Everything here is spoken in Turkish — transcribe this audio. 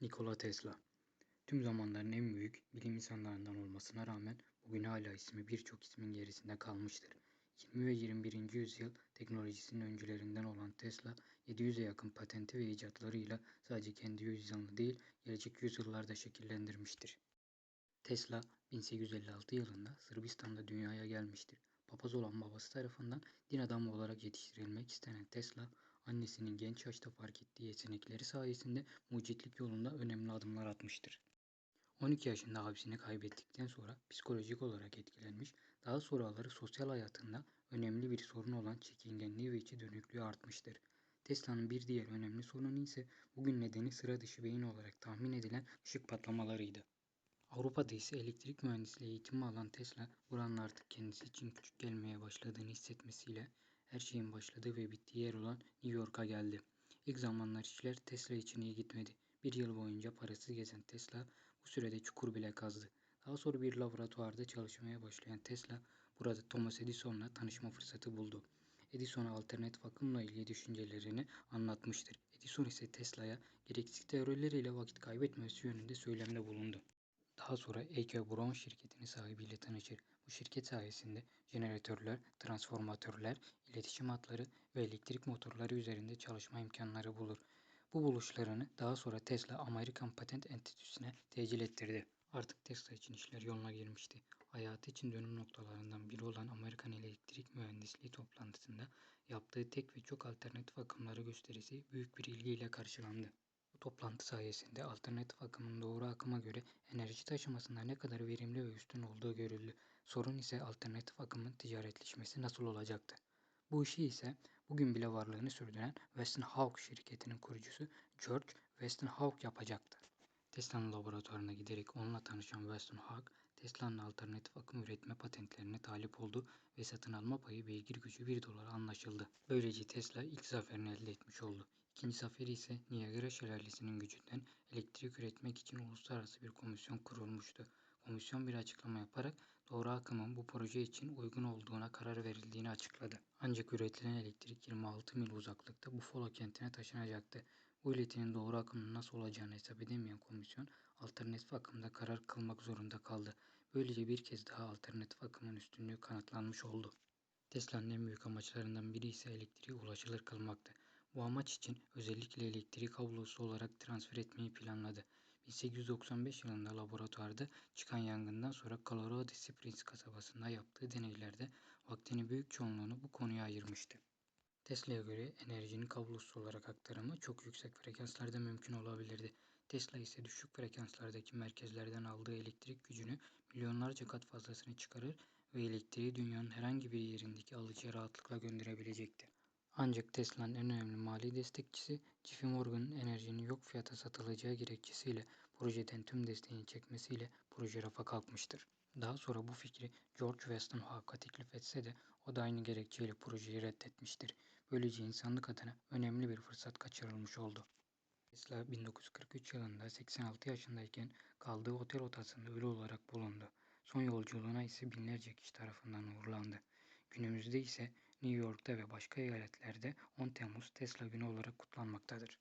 Nikola Tesla Tüm zamanların en büyük bilim insanlarından olmasına rağmen bugün hala ismi birçok ismin gerisinde kalmıştır. 20 ve 21. yüzyıl teknolojisinin öncülerinden olan Tesla, 700'e yakın patenti ve icatlarıyla sadece kendi yüzyılını değil, gelecek yüzyıllarda şekillendirmiştir. Tesla, 1856 yılında Sırbistan'da dünyaya gelmiştir. Papaz olan babası tarafından din adamı olarak yetiştirilmek istenen Tesla, annesinin genç yaşta fark ettiği yetenekleri sayesinde mucitlik yolunda önemli adımlar atmıştır. 12 yaşında abisini kaybettikten sonra psikolojik olarak etkilenmiş, daha sonraları sosyal hayatında önemli bir sorun olan çekingenliği ve içi dönüklüğü artmıştır. Tesla'nın bir diğer önemli sorunu ise bugün nedeni sıra dışı beyin olarak tahmin edilen ışık patlamalarıydı. Avrupa'da ise elektrik mühendisliği eğitimi alan Tesla, buranın artık kendisi için küçük gelmeye başladığını hissetmesiyle her şeyin başladığı ve bittiği yer olan New York'a geldi. İlk zamanlar işler Tesla için iyi gitmedi. Bir yıl boyunca parasız gezen Tesla bu sürede çukur bile kazdı. Daha sonra bir laboratuvarda çalışmaya başlayan Tesla burada Thomas Edison'la tanışma fırsatı buldu. Edison'a alternatif akımla ilgili düşüncelerini anlatmıştır. Edison ise Tesla'ya gereksiz teorileriyle vakit kaybetmesi yönünde söylemde bulundu. Daha sonra EK Brown şirketinin sahibiyle tanışır. Bu şirket sayesinde jeneratörler, transformatörler, iletişim hatları ve elektrik motorları üzerinde çalışma imkanları bulur. Bu buluşlarını daha sonra Tesla Amerikan Patent Enstitüsü'ne tecil ettirdi. Artık Tesla için işler yoluna girmişti. Hayatı için dönüm noktalarından biri olan Amerikan Elektrik Mühendisliği toplantısında yaptığı tek ve çok alternatif akımları gösterisi büyük bir ilgiyle karşılandı. Bu toplantı sayesinde alternatif akımın doğru akıma göre enerji taşımasında ne kadar verimli ve üstün olduğu görüldü. Sorun ise alternatif akımın ticaretleşmesi nasıl olacaktı? Bu işi ise bugün bile varlığını sürdüren Westinghouse şirketinin kurucusu George Westinghouse yapacaktı. Tesla'nın laboratuvarına giderek onunla tanışan Westinghouse, Tesla'nın alternatif akım üretme patentlerine talip oldu ve satın alma payı beygir gücü 1 dolara anlaşıldı. Böylece Tesla ilk zaferini elde etmiş oldu. İkinci zaferi ise Niagara Şelalesi'nin gücünden elektrik üretmek için uluslararası bir komisyon kurulmuştu. Komisyon bir açıklama yaparak doğru akımın bu proje için uygun olduğuna karar verildiğini açıkladı. Ancak üretilen elektrik 26 mil uzaklıkta Buffalo kentine taşınacaktı. Bu iletinin doğru akımın nasıl olacağını hesap edemeyen komisyon alternatif akımda karar kılmak zorunda kaldı. Böylece bir kez daha alternatif akımın üstünlüğü kanıtlanmış oldu. Tesla'nın en büyük amaçlarından biri ise elektriği ulaşılır kılmaktı. Bu amaç için özellikle elektrik kablosu olarak transfer etmeyi planladı. 1895 yılında laboratuvarda çıkan yangından sonra Colorado Springs kasabasında yaptığı deneylerde vaktini büyük çoğunluğunu bu konuya ayırmıştı. Tesla'ya göre enerjinin kablosuz olarak aktarımı çok yüksek frekanslarda mümkün olabilirdi. Tesla ise düşük frekanslardaki merkezlerden aldığı elektrik gücünü milyonlarca kat fazlasını çıkarır ve elektriği dünyanın herhangi bir yerindeki alıcıya rahatlıkla gönderebilecekti. Ancak Tesla'nın en önemli mali destekçisi JP Morgan'ın enerjinin yok fiyata satılacağı gerekçesiyle projeden tüm desteğini çekmesiyle proje rafa kalkmıştır. Daha sonra bu fikri George Westonhouse'a teklif etse de o da aynı gerekçeyle projeyi reddetmiştir. Böylece insanlık adına önemli bir fırsat kaçırılmış oldu. Tesla 1943 yılında 86 yaşındayken kaldığı otel odasında ölü olarak bulundu. Son yolculuğuna ise binlerce kişi tarafından uğurlandı. Günümüzde ise New York'ta ve başka eyaletlerde 10 Temmuz Tesla Günü olarak kutlanmaktadır.